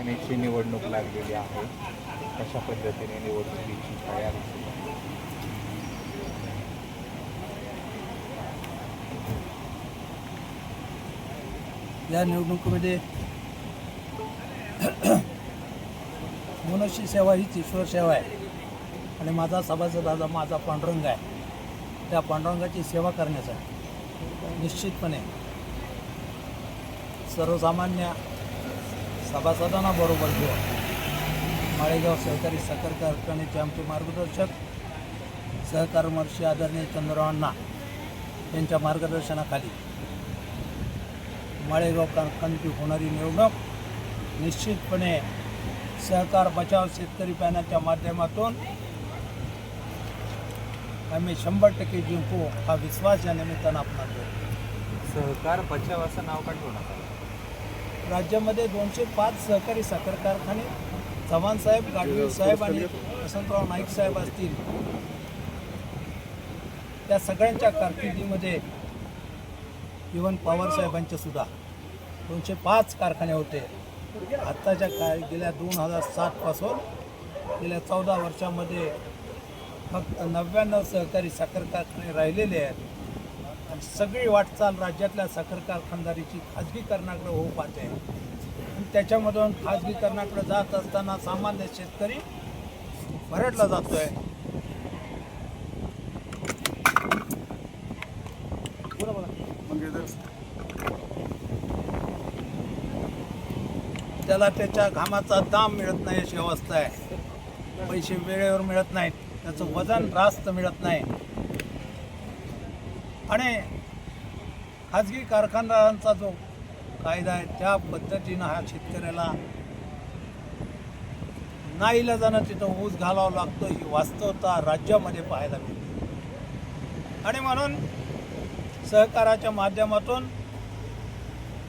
कारखान्याची निवडणूक लागलेली आहे. कशा पद्धतीने निवडणुकीची तयारी या निवडणुकीमध्ये मनुष्य सेवा हीच ईश्वर सेवा आहे. आणि माझा सभासद दादा माझा पांडुरंग आहे. त्या पांडुरंगाची सेवा करण्याचा निश्चितपणे सर्वसामान्य सभासदांना बरोबर घेऊन माळेगाव सहकारी साखर कारखान्याचे आमचे मार्गदर्शक सहकारमर्षी आदरणीय चंद्ररावांना यांच्या मार्गदर्शनाखाली माळेगाव कारखान्याची होणारी निवडणूक निश्चितपणे सहकार बचाव शेतकरी पॅनलच्या माध्यमातून आम्ही शंभर टक्के जिंकू हा विश्वास या निमित्तानं आपण सहकार बचाव असं नाव काढू नका राज्यामध्ये दोनशे पाच सहकारी साखर कारखाने चव्हाण साहेब गाडवीळ साहेब आणि वसंतराव नाईक साहेब असतील. त्या सगळ्यांच्या कारकिर्दीमध्ये इवन पवार साहेबांचे सुद्धा दोनशे पाच कारखाने होते. आत्ताच्या का गेल्या दोन हजार सातपासून गेल्या चौदा वर्षामध्ये फक्त नव्याण्णव सहकारी साखर कारखाने राहिलेले आहेत. सगळी वाटचाल राज्यातल्या साखर कारखानदारीची खाजगीकरणाकडे होऊ पाहते. त्याच्यामधून खाजगीकरणाकडे जात असताना सामान्य शेतकरी भरडला जातोय. त्याला त्याच्या घामाचा दाम मिळत नाही अशी अवस्था आहे. पैसे वेळेवर मिळत नाहीत. त्याचं वजन रास्त मिळत नाही. आणि खाजगी कारखानदारांचा जो कायदा आहे त्या पद्धतीनं हा शेतकऱ्याला नाईलाजानं तिथं ऊस घालावा लागतो ही वास्तवता राज्यामध्ये पाहायला मिळते. आणि म्हणून सहकाराच्या माध्यमातून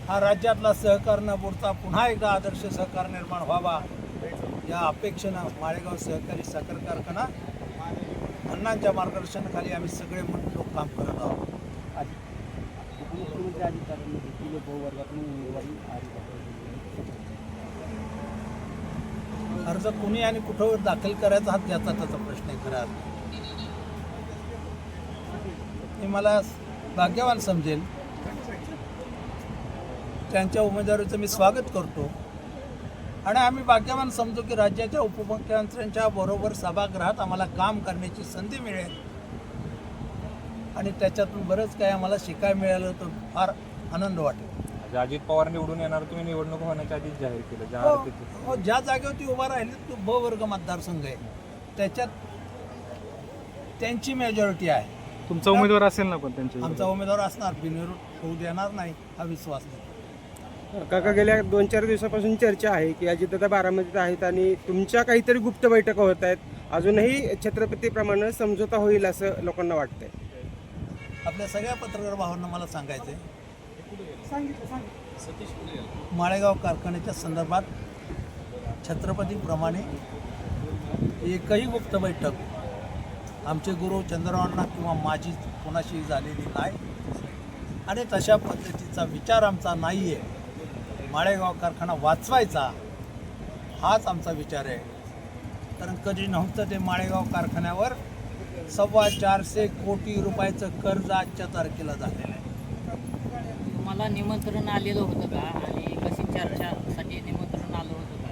हा राज्यातला सहकार न बुडता पुन्हा एकदा आदर्श सहकार निर्माण व्हावा या अपेक्षेनं माळेगाव सहकारी साखर कारखाना अण्णांच्या मार्गदर्शनाखाली आम्ही सगळे म्हणून लोक काम करत आहोत. उपमुख्यमंत्री अधिकाऱ्यांनी देखील बहुवर्गातून उमेदवारी अर्ज कुणी आणि कुठं दाखल करायचा हा त्याचा त्याचा प्रश्न आहे खरा. मी मला भाग्यवान समजेल. त्यांच्या उमेदवारीचं मी स्वागत करतो. आणि आम्ही भाग्यवान समजू की राज्याच्या उपमुख्यमंत्र्यांच्या बरोबर सभागृहात आम्हाला काम करण्याची संधी मिळेल. आणि त्याच्यातून बरंच काही आम्हाला शिकायला मिळालं तर फार आनंद वाटेल. म्हणजे अजित पवार निवडून येणार तुम्ही निवडणूक होण्याच्या आधीच जाहीर केलं ज्या हो, हो, ज्या जागेवरती उभा राहिली तो ब वर्ग मतदारसंघ आहे. त्याच्यात त्यांची मेजॉरिटी आहे. तुमचा उमेदवार असेल ना पण त्यांच्या आमचा उमेदवार असणार बिनविरोध होऊ देणार नाही हा विश्वास नाही. काका गेल्या दोन चार दिवसापासून चर्चा आहे की अजितदादा बारामतीत आहेत आणि तुमच्या काहीतरी गुप्त बैठका होत आहेत. अजूनही छत्रपतीप्रमाणे समझोता होईल असं लोकांना वाटतंय. आपल्या सगळ्या पत्रकार भावांना मला सांगायचं माळेगाव कारखान्याच्या संदर्भात छत्रपतीप्रमाणे एकही गुप्त बैठक आमचे गुरु चंद्रवांना किंवा माझी कोणाशी झालेली नाही. आणि तशा पद्धतीचा विचार आमचा नाही आहे माळेगाव कारखाना वाचवायचा हाच आमचा विचार आहे. कारण कधी नव्हतं ते माळेगाव कारखान्यावर सव्वा चारशे कोटी रुपयाचं कर्ज आजच्या तारखेला झालेलं आहे. तुम्हाला निमंत्रण आलेलं होतं का? आणि कशी चर्चासाठी निमंत्रण आलं होतं का?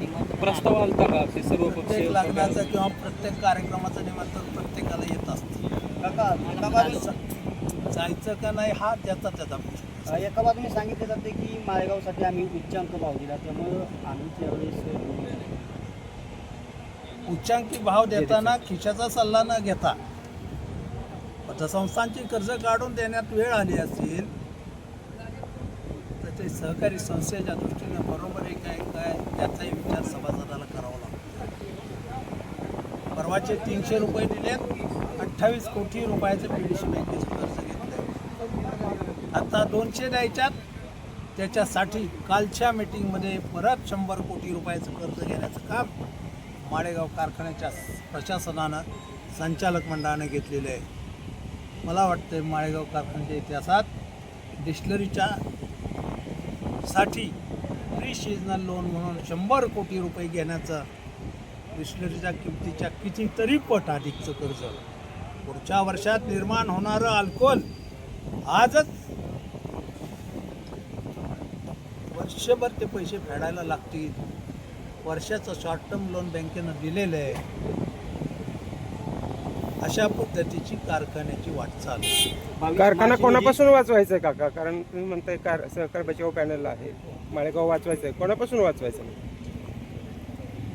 निमंत्रण प्रस्ताव आलं आलता का? ते सर्व प्रत्येक लग्नाचं किंवा प्रत्येक कार्यक्रमाचं निमंत्रण प्रत्येकाला येत असतं. जायचं का नाही हा त्याचा त्याचा प्रश्न एका बाजूने सांगितले जाते की माळेगावसाठी आम्ही उच्चांक भाव दिला त्यामुळं आम्ही त्यावेळेस उच्चांकी भाव देताना खिशाचा सल्ला न घेता पतसंस्थांची कर्ज काढून देण्यात वेळ आली असेल तर ते सहकारी संस्थेच्या दृष्टीने बरोबर आहे काय काय त्याचाही विचार सभासदाला करावा लागतो. परवाचे तीनशे रुपये दिलेत अठ्ठावीस कोटी रुपयाचं पी डी सी बँकेचं कर्ज. आता दोनशे द्यायच्यात. त्याच्यासाठी कालच्या मीटिंगमध्ये परत शंभर कोटी रुपयाचं कर्ज घेण्याचं काम माळेगाव कारखान्याच्या प्रशासनानं संचालक मंडळानं घेतलेलं आहे. मला वाटतं माळेगाव कारखान्याच्या इतिहासात डिस्लरीच्या साठी प्री सिजनल लोन म्हणून शंभर कोटी रुपये घेण्याचं डिस्टिलरीच्या किमतीच्या कितीतरी पट अधिकचं कर्ज. पुढच्या वर्षात निर्माण होणारं अल्कोहोल आजच वर्षभर ते पैसे फेडायला लागतील. वर्षाचं शॉर्ट टर्म लोन बँकेनं दिलेलं आहे. अशा पद्धतीची कारखान्याची वाटचाल. कारखाना कोणापासून वाचवायचा आहे काका? कारण तुम्ही म्हणताय कार सहकार बचाव पॅनल आहे. माळेगाव वाचवायचं आहे कोणापासून वाचवायचं आहे?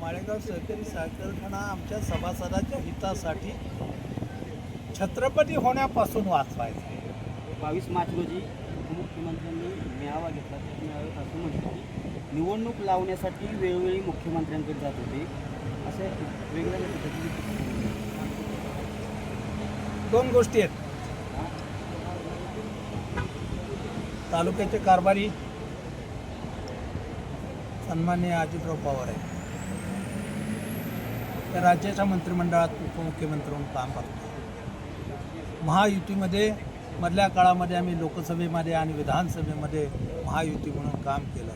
माळेगाव सहकारी साखर कारखाना आमच्या सभासदाच्या हितासाठी छत्रपती होण्यापासून वाचवायचा. आहे. बावीस मार्च रोजी मुख्यमंत्र्यांनी मेळावा घेतला त्या मेळाव्यात असं म्हटलं की निवडणूक लावण्यासाठी वेळोवेळी मुख्यमंत्र्यांकडे जात होते. असे वेगवेगळ्या पद्धतीने दोन गोष्टी आहेत. तालुक्याचे कारभारी सन्मान्य अजितराव पवार आहे त्या राज्याच्या मंत्रिमंडळात उपमुख्यमंत्री म्हणून काम करतो महायुतीमध्ये मधल्या काळामध्ये आम्ही लोकसभेमध्ये आणि विधानसभेमध्ये महायुती म्हणून काम केलं.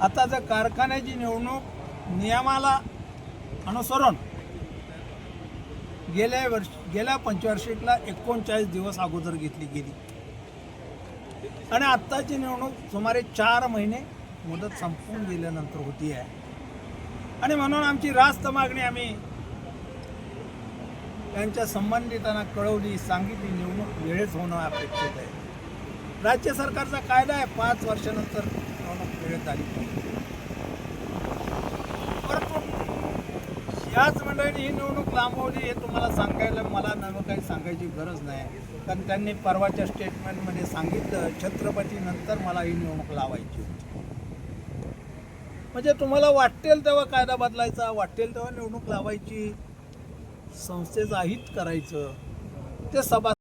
आता जर कारखान्याची निवडणूक नियमाला अनुसरून गेल्या वर्ष गेल्या पंचवार्षिकला एकोणचाळीस दिवस अगोदर घेतली गेली. आणि आत्ताची निवडणूक सुमारे चार महिने मुदत संपून गेल्यानंतर होती आहे आणि म्हणून आमची रास्त मागणी आम्ही त्यांच्या संबंधितांना कळवली सांगितली निवडणूक वेळेत होणं अपेक्षित आहे. राज्य सरकारचा कायदा आहे पाच वर्षानंतर निवडणूक वेळेत आली परंतु याच मंडळीने ही निवडणूक लांबवली हे तुम्हाला सांगायला मला नवं काही सांगायची गरज नाही. कारण त्यांनी परवाच्या स्टेटमेंटमध्ये सांगितलं छत्रपतीनंतर मला ही निवडणूक लावायची होती. म्हणजे तुम्हाला वाटेल तेव्हा कायदा बदलायचा वाटेल तेव्हा निवडणूक लावायची. संस्थेचं हित करायचं ते सभा